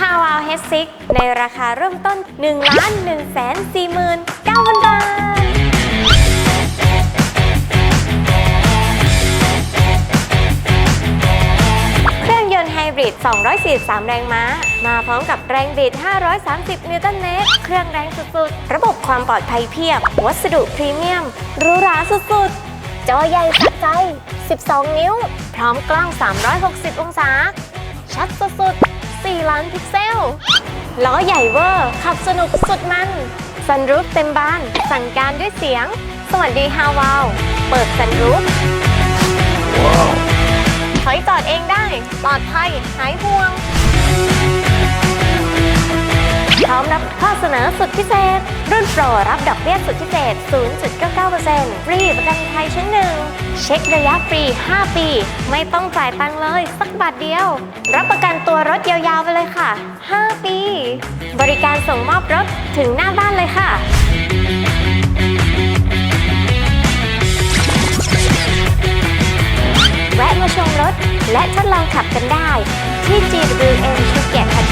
ฮาวาเฮดซิกในราคาเริ่มต้น1ล้าน1แสน4หมื่น9,000 บาท เครื่องยนต์ไฮบริด 243 แรงม้า มาพร้อมกับแรงบิด 530 นิวตันเมตร เครื่องแรงสุดๆ ระบบความปลอดภัยเพียบ วัสดุพรีเมียมหรูหราสุดๆ จอใหญ่สะใจ 12 นิ้ว พร้อมกล้อง 360 องศา ชัดสุดๆ4 ล้านพิกเซล ล้อใหญ่เวอร์ ขับสนุกสุดมันซันรูฟเต็มบ้าน สั่งการด้วยเสียง สวัสดีฮาวาว เปิดซันรูฟถอยจอดเองได้ ปลอดภัย หายห่วง พร้อมรับข้อเสนอสุดพิเศษ รุ่นโปรรับดอกเบี้ยสุดพิเศษ 0.99%ฟรีประกันภัยชั้นหนึ่ง เช็คระยะฟรี 5 ปี ไม่ต้องจ่ายตังค์เลย สักบาทเดียว รับประกันตัวรถยาวๆไปเลยค่ะ 5 ปี บริการส่งมอบรถถึงหน้าบ้านเลยค่ะแวะมาชมรถและทดลองขับกันได้ ที่ GWM ภูเก็ตหัด